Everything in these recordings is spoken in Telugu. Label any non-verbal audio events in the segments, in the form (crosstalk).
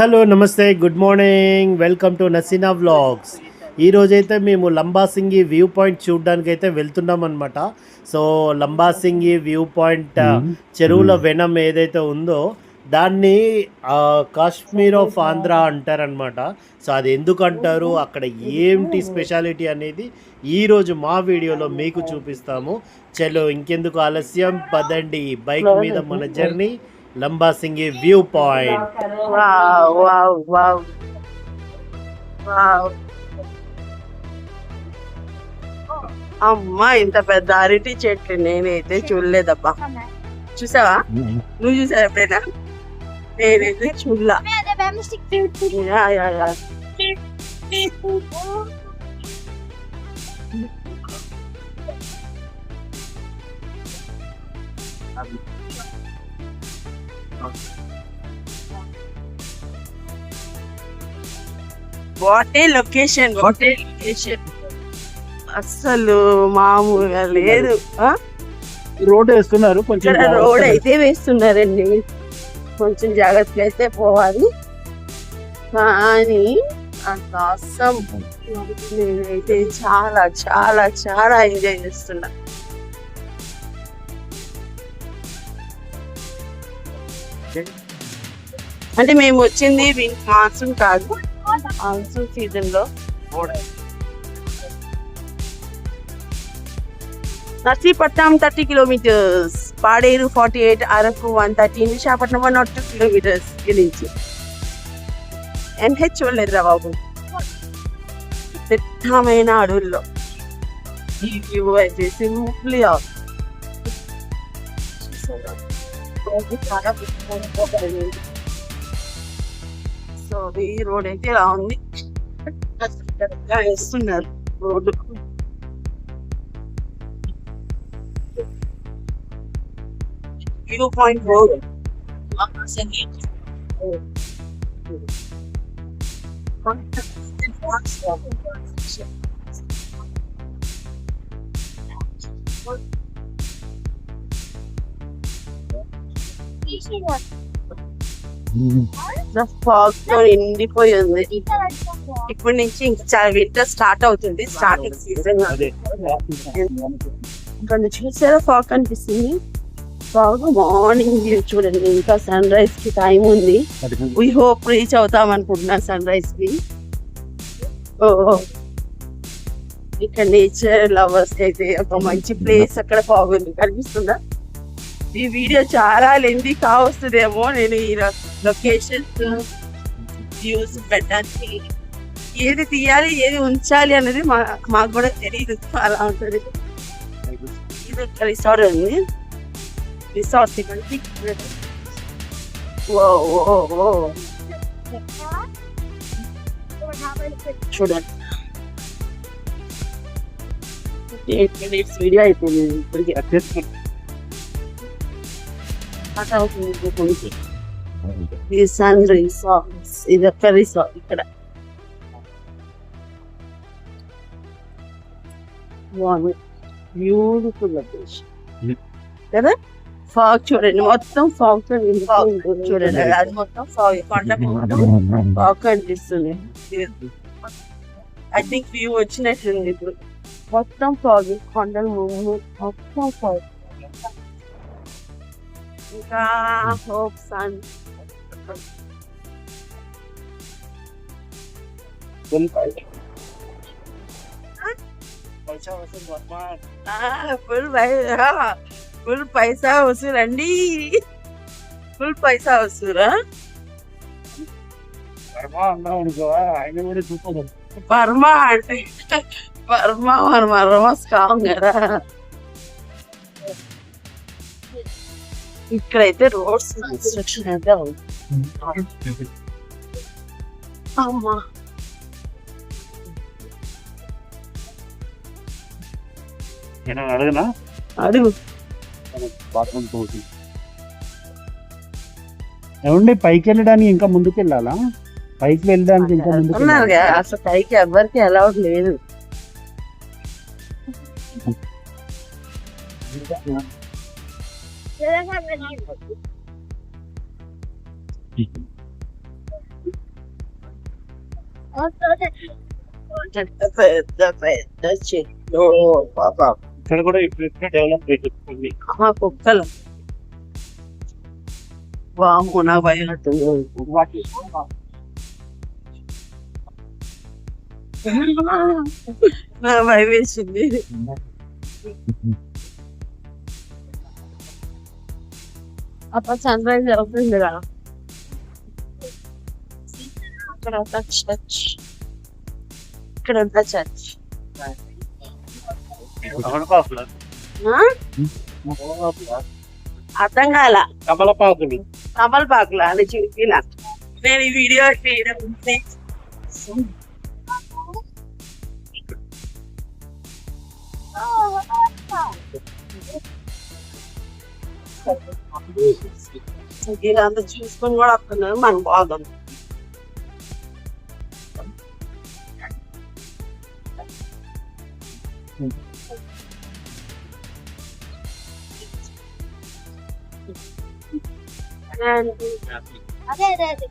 హలో నమస్తే good morning welcome to Naseena vlogs ఈరోజైతే మేము లంబాసింగి వ్యూ పాయింట్ చూడడానికి అయితే వెళ్తున్నాం అనమాట సో లంబాసింగి వ్యూ పాయింట్ చెరువుల వెనం ఏదైతే ఉందో దాన్ని కాశ్మీర్ ఆఫ్ ఆంధ్ర అంటారనమాట సో అది ఎందుకు అంటారు? అక్కడ ఏంటి స్పెషాలిటీ అనేది ఈరోజు మా వీడియోలో మీకు చూపిస్తాము. చలో ఇంకెందుకు ఆలస్యం? పదండి. బైక్ మీద మన journey. Lambasingi view point wow wow wow wow అమ్మా ఇంత పెద్ద అరటి చెట్లు నేనైతే చూడలేదబ్బా. చూసావా? నువ్వు చూసావా ఎప్పుడైనా? నేనైతే చూడలా. Yeah, yeah, yeah. What location what location అస్సలు మామూలుగా లేదు? రోడ్ వేస్తున్నారు కొంచెం రోడ్ అయితే వేస్తున్నారండి. కొంచెం జాగ్రత్తగా అయితే పోవాలి. కానీ అంత అస్సం నేనైతే చాలా చాలా చాలా ఎంజాయ్ చేస్తున్నా. అంటే మేము వచ్చింది మాన్సూన్ కాదు మాన్సూన్ సీజన్లో. Narsipatnam thirty kilometres Paderu forty eight Araku one thirty Visakhapatnam one nought two kilometres గురించి ఎన్హెచ్ వెళ్ళలేదురా బాబు? దట్టమైన అడవుల్లో. ఈ వ్యూ అయితే సింప్లీ సో ఈ రోడ్ అయితే ఇలా ఉంది కరెక్ట్గా వేస్తున్నారు. రోడ్డు. View point road. ఫాగ్తో నిండిపోయి ఉంది ఇప్పటి నుంచి ఇంకా చాలా వింటర్ స్టార్ట్ అవుతుంది స్టార్టింగ్ సీజన్ ఇక్కడ చూసారా? ఫాగ్ కనిపిస్తుంది ఫాగ్ మార్నింగ్ వ్యూ చూడండి. ఇంకా సన్ రైజ్కి టైం ఉంది. వీ హోప్ రీచ్ అవుతాం అనుకుంటున్నా సన్ రైజ్కి. ఓ. ఇక్కడ నేచర్ లవర్స్ అయితే ఒక మంచి ప్లేస్ అక్కడ బాగుంది కనిపిస్తుందా? ఈ వీడియో చాలా లెంది కావస్తుందేమో నేను ఈ లొకేషన్స్ వ్యూస్ పెట్టడానికి. ఏది తీయాలి ఏది ఉంచాలి అనేది మా మాకు కూడా తెలియదు అలా ఉంటుంది. ఇది ఒక రిసార్ట్ ఉంది రిసార్ట్ ఇక్కడికి ఓ ఓ ఓ చూడండి. ఎయిట్ మినిట్స్ వీడియో అయిపోయింది. ఇప్పటికి స్టార్ట్ అవుతుంది ఇప్పటికి. ఇది సన్ రిసార్ట్స్ ఇది ఒక్క రిసార్ట్ ఇక్కడ బ్యూటిఫుల్ లొకేషన్. కదా ఫాగ్ చూడండి. మొత్తం ఫాగ్ ఉంటుంది చూడండి. అది మొత్తం ఫాగ్ కొండ ఫాగ్ కనిపిస్తుంది. ఐ థింక్ వ్యూ వచ్చినట్టుంది ఇప్పుడు. మొత్తం ఫాగ్ కొండలు మొత్తం ఫాగ్ ఇంకా హోప్ సన్ ఫుల్ ఫుల్ పైసా వసూలండి ఫుల్ పైసా వసూరా ఆయన కూడా చూసుకోదు వర్మ అంటే వర్మ వర్మ వర్మ స్ట్రాంగ్ కదా ఇక్కడైతే రోడ్స్ కన్స్ట్రక్షన్ అయితే ఉంది అమ్మా. నేను అడగనా? అడుగు. బాత్రూమ్ పోసి. ఏమండి పైకి వెళ్ళడానికి ఇంకా ముందుకు వెళ్ళాలా పైకి వెళ్ళడానికి ఇంకా ముందుకు అసలు పైకి ఎవరికి అలౌడ్ లేదు. ఇక్కడ కూడా ఇప్పుడు డెవలప్ అవుతుంది ఆ కుక్కలు వాము నా భయం నా భయం వేసింది అప్పుడు సన్ రైజ్ జరుగుతుంది కదా. ఇక్కడ చర్చ్. ఇక్కడ చర్చ్. అర్థం కాల. కమలపాకులు. కమలపాకులు? అని చూపిన. నేను ఈ వీడియో చేయడం ఇదంతా చూసుకొని కూడా వస్తున్నారు మనకు బాగుంది అదే అదే అదే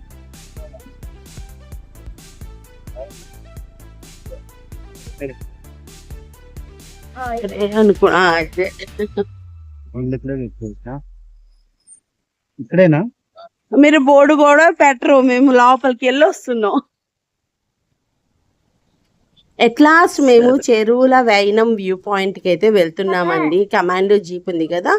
అనుకున్నా ఇక్కడేనా? మీరు బోర్డు కూడా పెట్టరు మేము లోపలికి వెళ్ళి వస్తున్నాం. ఎట్ లాస్ట్ మేము చెరువుల వైనం వ్యూ పాయింట్కి అయితే వెళ్తున్నామండి. కమాండో జీప్ ఉంది కదా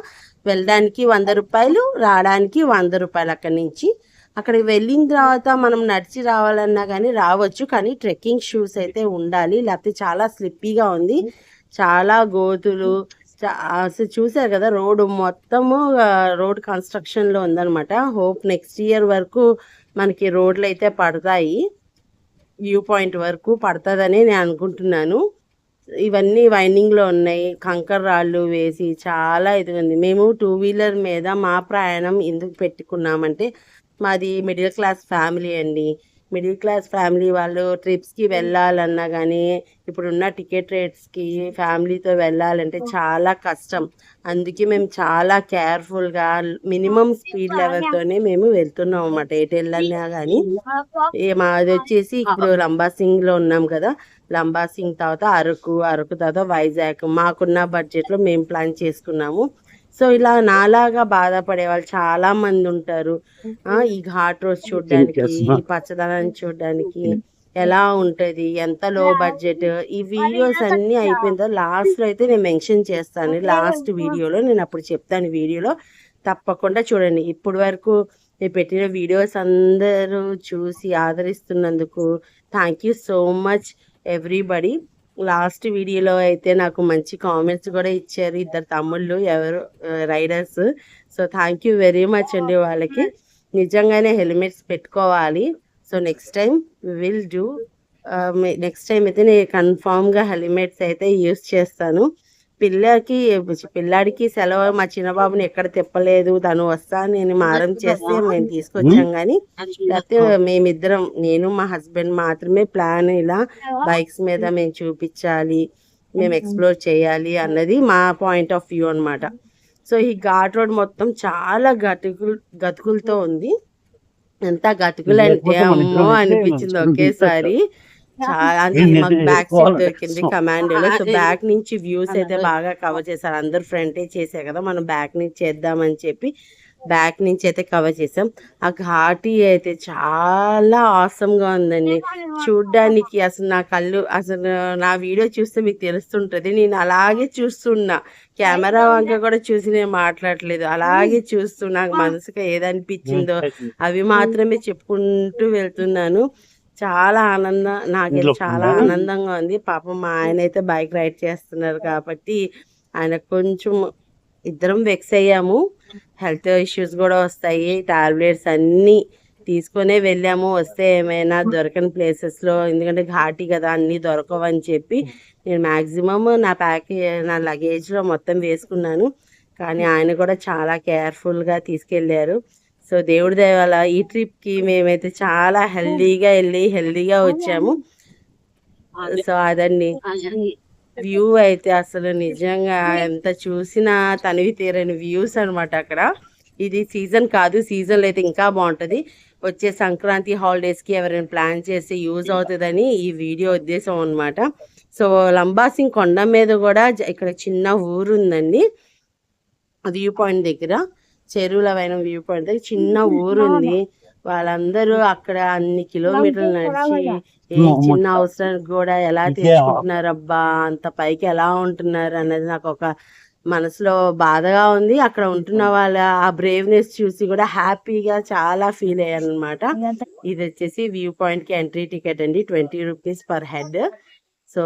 వెళ్ళడానికి వంద రూపాయలు రావడానికి వంద రూపాయలు అక్కడి నుంచి. అక్కడికి వెళ్ళిన తర్వాత మనం నడిచి రావాలన్నా కానీ రావచ్చు కానీ ట్రెక్కింగ్ షూస్ అయితే ఉండాలి. లేకపోతే చాలా స్లిప్పీగా ఉంది. చాలా గోతులు అసలు చూసారు కదా రోడ్డు మొత్తము రోడ్ కన్స్ట్రక్షన్లో ఉందనమాట ఉందన్నమాట. హోప్ నెక్స్ట్ ఇయర్ వరకు మనకి రోడ్లు అయితే పడతాయి. వ్యూ పాయింట్ వరకు పడుతుందని నేను అనుకుంటున్నాను. ఇవన్నీ వైండింగ్లో ఉన్నాయి. కంకర్ రాళ్ళు వేసి చాలా ఇది ఉంది. మేము టూ వీలర్ మీద మా ప్రయాణం ఎందుకు పెట్టుకున్నామంటే మాది మిడిల్ క్లాస్ ఫ్యామిలీ అండి. మిడిల్ క్లాస్ ఫ్యామిలీ వాళ్ళు ట్రిప్స్కి వెళ్ళాలన్నా కానీ ఇప్పుడున్న టికెట్ రేట్స్కి ఫ్యామిలీతో వెళ్ళాలంటే చాలా కష్టం. అందుకే మేము చాలా కేర్ఫుల్గా మినిమం స్పీడ్ లెవెల్తోనే మేము వెళ్తున్నాం అన్నమాట ఎటు వెళ్ళాలన్నా కానీ మాది వచ్చేసి ఇప్పుడు లంబాసింగ్లో ఉన్నాం కదా లంబాసింగ్ తర్వాత అరకు అరకు తర్వాత వైజాగ్ మాకున్న బడ్జెట్లో మేము ప్లాన్ చేసుకున్నాము. సో ఇలా నాలాగా బాధపడే వాళ్ళు చాలా మంది ఉంటారు. ఆ, ఈ ఘాట్ రోడ్ చూడడానికి ఈ పచ్చదనాన్ని చూడడానికి ఎలా ఉంటది? ఎంత లో బడ్జెట్? ఈ వీడియోస్ అన్ని అయిపోయిన తర్వాత లాస్ట్లో అయితే నేను మెన్షన్ చేస్తాను. లాస్ట్ వీడియోలో నేను అప్పుడు చెప్తాను. వీడియోలో తప్పకుండా చూడండి. ఇప్పటి వరకు నేను పెట్టిన వీడియోస్ అందరూ చూసి ఆదరిస్తున్నందుకు thank you so much everybody. Last వీడియోలో అయితే నాకు మంచి కామెంట్స్ కూడా ఇచ్చారు. ఇద్దరు తమ్ముళ్ళు ఎవరు riders so thank you very much అండి వాళ్ళకి. నిజంగానే హెల్మెట్స్ పెట్టుకోవాలి. So next time will do next time అయితే నేను కన్ఫామ్గా హెల్మెట్స్ అయితే యూస్ చేస్తాను. పిల్లకి పిల్లాడికి సెలవు మా చిన్నబాబుని ఎక్కడ తిప్పలేదు. తను వస్తా నేను మారం చేస్తే మేము తీసుకొచ్చాం కానీ లేకపోతే మేమిద్దరం నేను మా హస్బెండ్ మాత్రమే ప్లాన్ ఇలా బైక్స్ మీద మేము చూపించాలి మేము ఎక్స్ప్లోర్ చేయాలి అన్నది మా పాయింట్ ఆఫ్ వ్యూ అన్నమాట. సో ఈ ఘాట్ రోడ్ మొత్తం చాలా గతుకులు గతుకులతో ఉంది. ఎంత గతుకులు అంటే అమ్మో అనిపించింది ఒకేసారి. చాలా (laughs) అంటే మాకు బ్యాక్ సీట్ దొరికింది కమాండోలో సో బ్యాక్ నుంచి వ్యూస్ అయితే బాగా కవర్ చేశారు. అందరు ఫ్రంటే చేసే కదా మనం బ్యాక్ నుంచి చేద్దామని చెప్పి బ్యాక్ నుంచి అయితే కవర్ చేసాం ఆ ఘాటి అయితే చాలా awesome గా ఉందండి. చూడ్డానికి అసలు నా కళ్ళు అసలు నా వీడియో చూస్తే మీకు తెలుస్తుంటది. నేను అలాగే చూస్తున్నా. కెమెరా వంక కూడా చూసి నేను మాట్లాడలేదు. అలాగే చూస్తూ నాకు మనసుకి ఏదనిపించిందో అవి మాత్రమే చెప్పుకుంటూ వెళ్తున్నాను. చాలా ఆనందం నాకైతే చాలా ఆనందంగా ఉంది. పాపం మా ఆయన అయితే బైక్ రైడ్ చేస్తున్నారు కాబట్టి ఆయన కొంచెం ఇద్దరం వెక్స్ అయ్యాము. హెల్త్ ఇష్యూస్ కూడా వస్తాయి. టాబ్లెట్స్ అన్నీ తీసుకొనే వెళ్ళాము. వస్తే ఏమైనా దొరకని ప్లేసెస్లో ఎందుకంటే ఘాటి కదా అన్నీ దొరకవని చెప్పి నేను మ్యాక్సిమం నా ప్యాకే నా లగేజ్లో మొత్తం వేసుకున్నాను. కానీ ఆయన కూడా చాలా కేర్ఫుల్గా తీసుకెళ్ళారు. సో దేవుడి దయ వల్ల ఈ ట్రిప్కి మేమైతే చాలా హెల్దీగా వెళ్ళి హెల్దీగా వచ్చాము. సో అదండి. వ్యూ అయితే అసలు నిజంగా ఎంత చూసినా తనివి తీరని వ్యూస్ అన్నమాట అక్కడ. ఇది సీజన్ కాదు సీజన్లో అయితే ఇంకా బాగుంటుంది. వచ్చే సంక్రాంతి హాలిడేస్కి ఎవరైనా ప్లాన్ చేస్తే యూజ్ అవుతుందని ఈ వీడియో ఉద్దేశం అన్నమాట. సో లంబాసింగ్ కొండ మీద కూడా ఇక్కడ చిన్న ఊరు ఉందండి వ్యూ పాయింట్ దగ్గర. చెరువుల పైన వ్యూ పాయింట్ దగ్గర చిన్న ఊరు ఉంది వాళ్ళందరూ అక్కడ అన్ని కిలోమీటర్లు నడిచి ఏ చిన్న అవసరానికి కూడా ఎలా తెచ్చుకుంటున్నారు అబ్బా అంత పైకి ఎలా ఉంటున్నారు అనేది నాకు ఒక మనసులో బాధగా ఉంది. అక్కడ ఉంటున్న వాళ్ళ ఆ బ్రేవ్నెస్ చూసి కూడా హ్యాపీగా చాలా ఫీల్ అయ్యాను అనమాట ఇది వచ్చేసి వ్యూ పాయింట్కి ఎంట్రీ టికెట్ అండి. Twenty rupees per head. So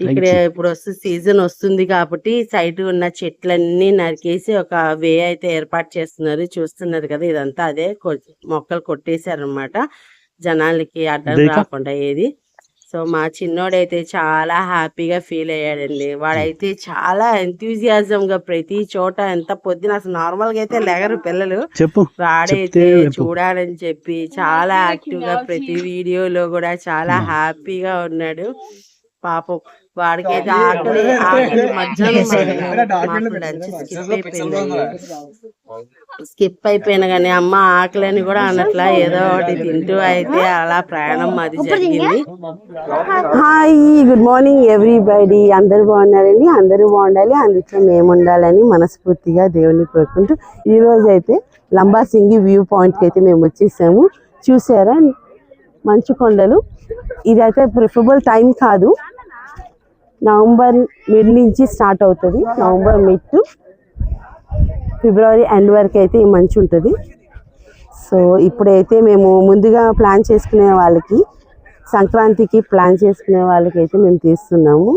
ఇక్కడ ఇప్పుడు వస్తు సీజన్ వస్తుంది కాబట్టి సైడ్ ఉన్న చెట్లన్నీ నరికేసి ఒక వే అయితే ఏర్పాటు చేస్తున్నారు. చూస్తున్నారు కదా ఇదంతా అదే మొక్కలు కొట్టేశారు అనమాట జనాలకి అడ్డం? రాకుండా ఏది. సో మా చిన్నోడైతే చాలా హ్యాపీగా ఫీల్ అయ్యాడండి. వాడైతే చాలా ఎంతూజియాజం గా ప్రతి చోట ఎంత పొద్దున అసలు నార్మల్గా అయితే లెగరు పిల్లలు. చెప్పు. వాడైతే. చూడాలని చెప్పి చాలా యాక్టివ్గా ప్రతి వీడియోలో కూడా చాలా హ్యాపీగా ఉన్నాడు. పాపం వాడికైతే ఆకలి ఆకలి మధ్యాహ్నం లంచ్ స్కిప్ అయిపోయిన కానీ అమ్మ ఆకలి అని కూడా అన్నట్లా ఏదో ఒకటి తింటూ అయితే అలా ప్రయాణం మాది జరిగింది. Hi good morning everybody. అందరూ బాగున్నారండి? అందరూ బాగుండాలి. అందులో మేము ఉండాలని మనస్ఫూర్తిగా దేవుని కోరుకుంటూ ఈ రోజు అయితే లంబాసింగి వ్యూ పాయింట్కి అయితే మేము వచ్చేసాము. చూసారా? మంచు కొండలు. ఇదైతే ప్రిఫరబుల్ టైం కాదు. నవంబర్ మిడ్ నుంచి స్టార్ట్ అవుతుంది. November mid to February end వరకు అయితే మంచి ఉంటుంది సో ఇప్పుడైతే మేము ముందుగా ప్లాన్ చేసుకునే వాళ్ళకి సంక్రాంతికి ప్లాన్ చేసుకునే వాళ్ళకి అయితే మేము తీస్తున్నాము.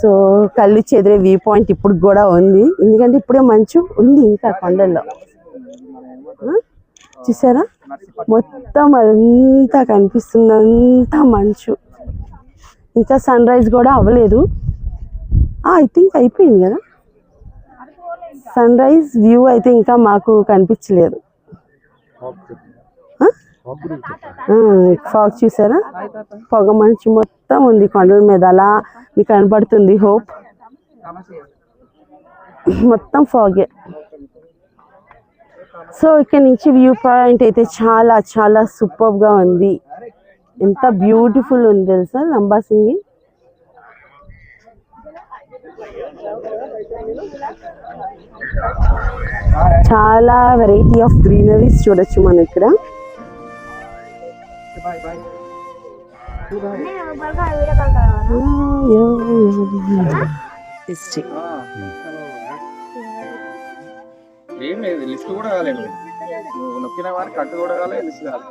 సో కళ్ళు చెదిరే వ్యూ పాయింట్ ఇప్పుడు కూడా ఉంది. ఎందుకంటే ఇప్పుడే మంచు ఉంది ఇంకా కొండల్లో. చూసారా? మొత్తం అంతా కనిపిస్తుంది అంతా మంచు. ఇంకా సన్ రైజ్ కూడా అవ్వలేదు. ఐ థింక్ అయిపోయింది కదా? సన్ రైజ్ వ్యూ అయితే ఇంకా మాకు కనిపించలేదు. ఫాగ్ చూసారా? పొగ మంచు మొత్తం ఉంది కొండల మీద. అలా మీకు కనపడుతుంది హోప్. మొత్తం ఫాగే. సో ఇక్కడ నుంచి వ్యూ పాయింట్ అయితే చాలా చాలా సూపర్గా ఉంది. ఎంత బ్యూటిఫుల్ ఉంది తెలుసా? లంబాసింగి చాలా వెరైటీ ఆఫ్ గ్రీనరీస్ చూడొచ్చు మనం ఇక్కడ. ఏం లేదు లిస్ట్ కూడా కాలేదు. నొక్కిన వారికి కట్టు కూడా కాలేదు లిస్ట్ కాలేదు.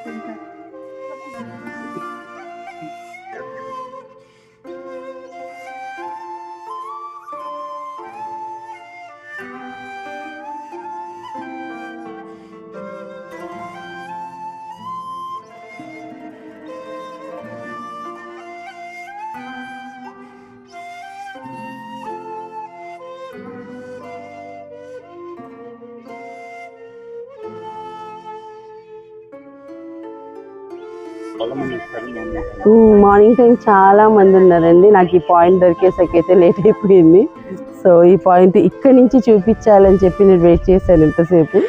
మార్నింగ్ టైం చాలా మంది ఉన్నారండి. నాకు ఈ పాయింట్ దొరికేసరికి అయితే లేట్ అయిపోయింది. సో ఈ పాయింట్ ఇక్కడి నుంచి చూపించాలని చెప్పి నేను వెయిట్ చేశాను ఇంతసేపు.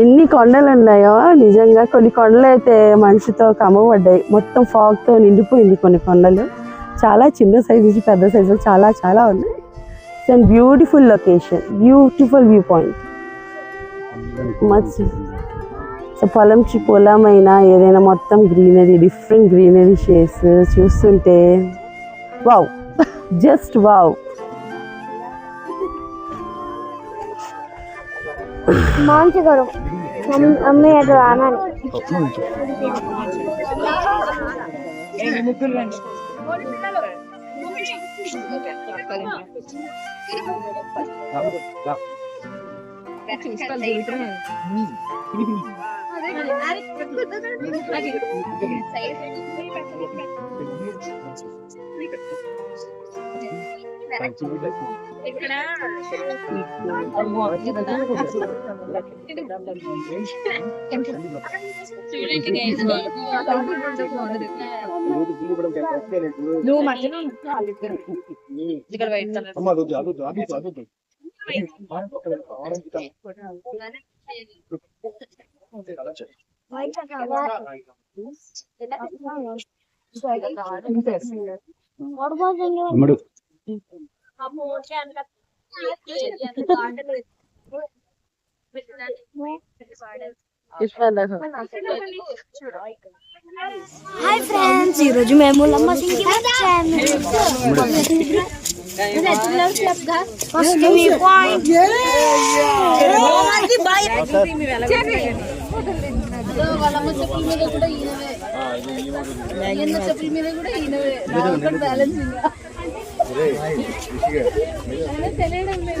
ఎన్ని కొండలు ఉన్నాయో నిజంగా కొన్ని కొండలు అయితే మనిషితో కమ్మబడ్డాయి. మొత్తం ఫాగ్తో నిండిపోయింది కొన్ని కొండలు. చాలా చిన్న సైజు నుంచి పెద్ద సైజు చాలా చాలా ఉన్నాయి. It's and beautiful location beautiful view point so పొలం చి పొలమైనా ఏదైనా మొత్తం గ్రీనరీ డిఫరెంట్ గ్రీనరీ షేడ్స్ చూస్తుంటే వావ్. Just wow. చేస్తారు జీవితం ఇక్కడ నువ్వు మధ్యలో ఇక్కడ white colour అమ్ముడు Hi friends ఈ రోజు మేము లమ్మ సింగి వచ్చాము ఫస్ట్ మీ పాయింట్ చెప్పుల మీద కూడా ఈయనవే ఈయన చెప్పుల మీద కూడా ఈయనవే తెలియడం లేదు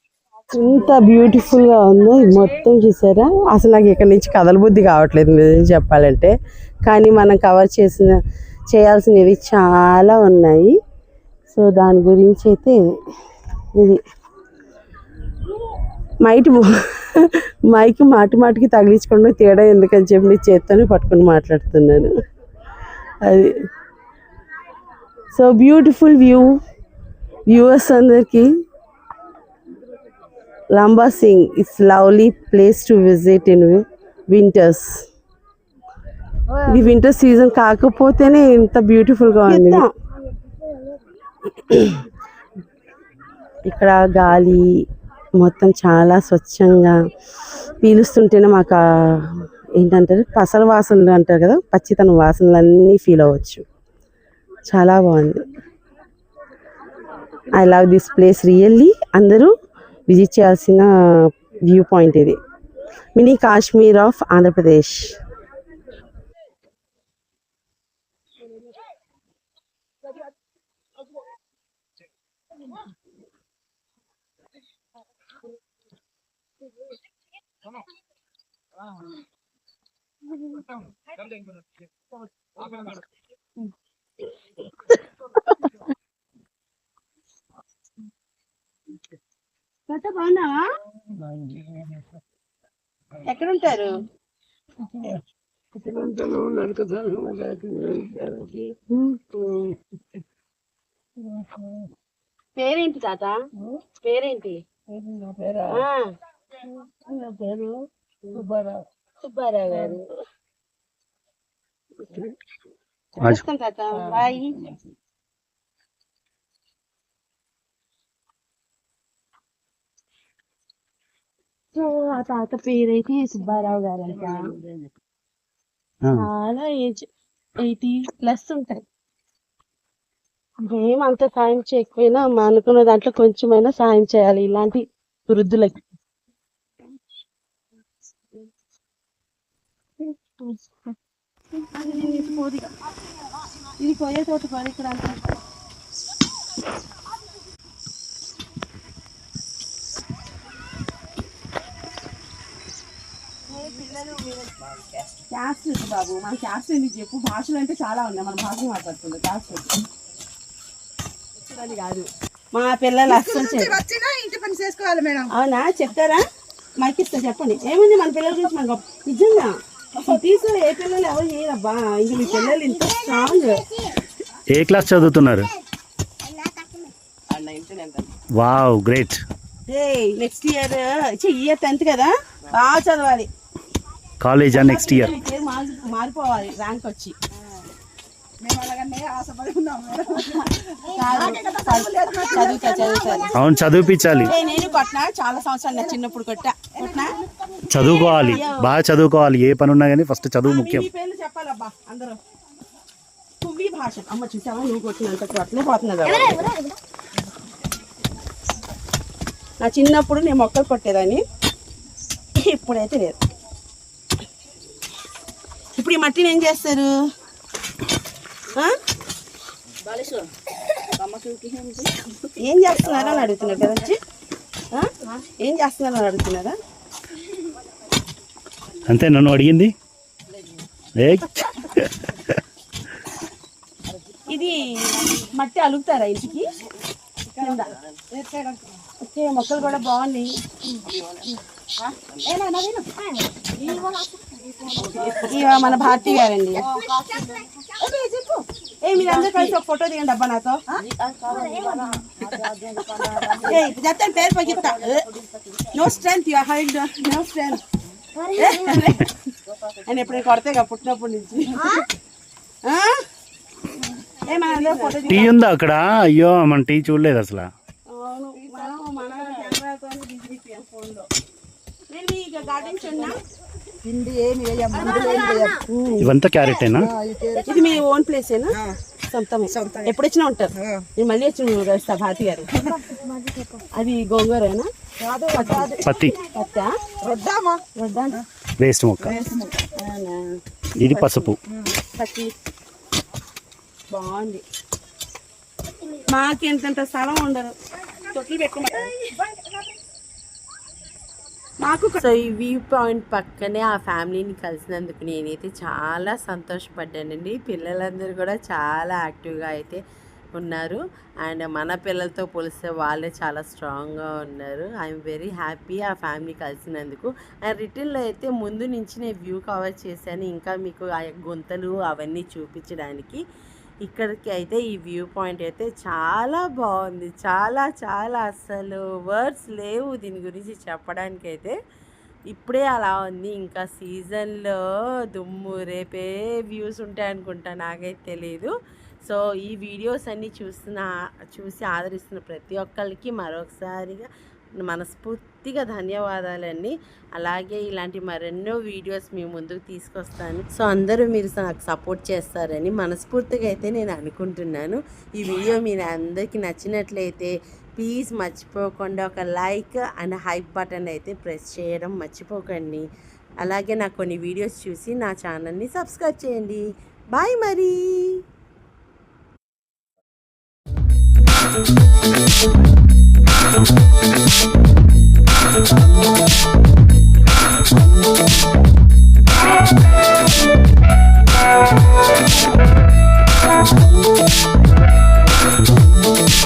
ఎంత బ్యూటిఫుల్గా ఉందో మొత్తం చూసారా? అసలు నాకు ఇక్కడ నుంచి కదల బుద్ధి కావట్లేదు నిజం చెప్పాలంటే. కానీ మనం కవర్ చేసిన చేయాల్సినవి చాలా ఉన్నాయి. సో దాని గురించి అయితే ఇది. మైట్ మైక్ మాటి మాటికి తగిలించకుండా తేడా ఎందుకని చెప్పి నీ చేత్తోనే పట్టుకొని మాట్లాడుతున్నాను. అది. సో బ్యూటిఫుల్ వ్యూ వ్యూవర్స్ అందరికీ Lambasingi it's lovely place to visit in winters ఇది వింటర్ సీజన్ కాకపోతేనే ఇంత బ్యూటిఫుల్గా ఉంది. ఇక్కడ గాలి మొత్తం చాలా స్వచ్ఛంగా పీలుస్తుంటేనే మాకు ఏంటంటారు? పసల వాసనలు అంటారు కదా? పచ్చితనం వాసనలు అన్నీ ఫీల్ అవ్వచ్చు. చాలా బాగుంది. I love this place really అందరూ విజిట్ చేయాల్సిన వ్యూ పాయింట్ ఇది. మినీ కాశ్మీర్ ఆఫ్ ఆంధ్రప్రదేశ్ బాగున్నావా? ఎక్కడ ఉంటారు పేరేంటి తాత? పేరేంటి? ఆ. సుబ్బారావు గారు. వస్తాం తాత. బాయ్. సో ఆ తాత పేరైతే సుబ్బారావు గారు అంట చాలా ఏజ్ ఎయిటీ ప్లస్ ఉంటాయి. మేము అంత సాయం చేయకపోయినా మా అనుకున్న దాంట్లో కొంచెమైనా సాయం చేయాలి ఇలాంటి వృద్ధులకి. ఇది పోయే తోట ఇక్కడ క్యాస్ట్ బాబు. మన క్యాస్ట్ ఎందుకు చెప్పు. భాషలు అంటే చాలా ఉన్నాయి. మన భాష మాట్లాడుతుంది. క్యాస్ట్. అది కాదు. మా పిల్లలు అస్సలు చేయరు. అవునా? చెప్తారా? మాకు ఇస్తా చెప్పండి. ఏముంది? మన పిల్లల గురించి మనకు నిజంగా సిటీస్లో ఏ పిల్లలు ఎవరు చేయరబ్బా ఇంక మీ పిల్లలు ఇంత స్ట్రాంగ్ ఏ క్లాస్ చదువుతున్నారు? Wow great. ఏ నెక్స్ట్ ఇయర్ ఇయర్ టెన్త్ కదా? బాగా చదవాలి. కాలేజా నెక్స్ట్ ఇయర్ మారిపోవాలి ర్యాంక్ వచ్చి. అవును చదివిపించాలి. నేను కొట్టినా? చాలా సంవత్సరాలు చిన్నప్పుడు కొట్టా. కొట్టినా? చదువుకోవాలి బాగా చదువుకోవాలి. ఏ పని ఉన్నా కానీ ఫస్ట్ చదువు ముఖ్యం. చెప్పాలబ్బా అందరూ. తువ్వి భాష. అమ్మ చూసావా? నువ్వు కొట్టినంత కొట్టలే పోతున్నది నా చిన్నప్పుడు నేను మొక్కలు కొట్టేదాన్ని. ఇప్పుడైతే లేదు. ఇప్పుడు ఈ మట్టిని ఏం చేస్తారు? ఏం చేస్తున్నారా అని అడుగుతున్నారు కదా వచ్చి? ఏం చేస్తున్నారా అని అడుగుతున్నారా? అంతే నన్ను అడిగింది? ఇది మట్టి అలుగుతారా ఇంటికి. ఓకే మొక్కలు కూడా బాగున్నాయి. మన భారతి గారండి. ఏ మీరందరూ కలిసి ఒక ఫోటో దిగండి అబ్బా నాతో. ఏ చెప్తాను పేరు పగిస్తా no strength you hide no strength ఆయన ఎప్పుడైనా కొడితే ఇక పుట్టినప్పటి నుంచి. టీ ఉందా అక్కడ? అయ్యో మన టీ చూడలేదు అసలు. అవును మనం మన కెమెరాతోనే బిజీ ఇవంతా క్యారెటేనా ఇది మీ ఓన్ ప్లేసేనా సొంతమే. ఎప్పుడు వచ్చినా ఉంటారు. నేను మళ్ళీ వచ్చి కలుస్తా భారతి గారు. అది గోంగూరేనా పత్తి. పత్త. రొడ్డామా? రొడ్డా? వేస్ట్ మొక్క? ఇది పసుపు. బాగుంది. మాకు ఎంతంత స్థలం ఉండదు. తొట్లు పెట్టుకోమంటారు మాకు సో ఈ వ్యూ పాయింట్ పక్కనే ఆ ఫ్యామిలీని కలిసినందుకు నేనైతే చాలా సంతోషపడ్డానండి. పిల్లలందరూ కూడా చాలా యాక్టివ్గా అయితే ఉన్నారు. అండ్ మన పిల్లలతో పోలిస్తే వాళ్ళే చాలా స్ట్రాంగ్గా ఉన్నారు. ఐఎమ్ వెరీ హ్యాపీ ఆ ఫ్యామిలీ కలిసినందుకు. అండ్ రిటర్న్లో అయితే ముందు నుంచి నేను వ్యూ కవర్ చేశాను. ఇంకా మీకు ఆ గుంతలు అవన్నీ చూపించడానికి. ఇక్కడికి అయితే ఈ వ్యూ పాయింట్ అయితే చాలా బాగుంది. చాలా చాలా అసలు వర్డ్స్ లేవు దీని గురించి చెప్పడానికి అయితే ఇప్పుడే అలా ఉంది. ఇంకా సీజన్లో దుమ్ము రేపే వ్యూస్ ఉంటాయి అనుకుంటా నాకైతే తెలియదు సో ఈ వీడియోస్ అన్నీ చూస్తున్న చూసి ఆదరిస్తున్న ప్రతి ఒక్కరికి మరొకసారిగా మనస్ఫూర్తిగా ధన్యవాదాలండి. అలాగే ఇలాంటి మరెన్నో వీడియోస్ మీ ముందుకు తీసుకొస్తాను. సో అందరూ మీరు నాకు సపోర్ట్ చేస్తారని మనస్ఫూర్తిగా అయితే నేను అనుకుంటున్నాను. ఈ వీడియో మీరు అందరికీ నచ్చినట్లయితే ప్లీజ్ మర్చిపోకుండా ఒక లైక్ అండ్ హైప్ బటన్ అయితే ప్రెస్ చేయడం మర్చిపోకండి. అలాగే నాకు కొన్ని వీడియోస్ చూసి నా ఛానల్ని సబ్స్క్రైబ్ చేయండి. బాయ్ మరి. Thank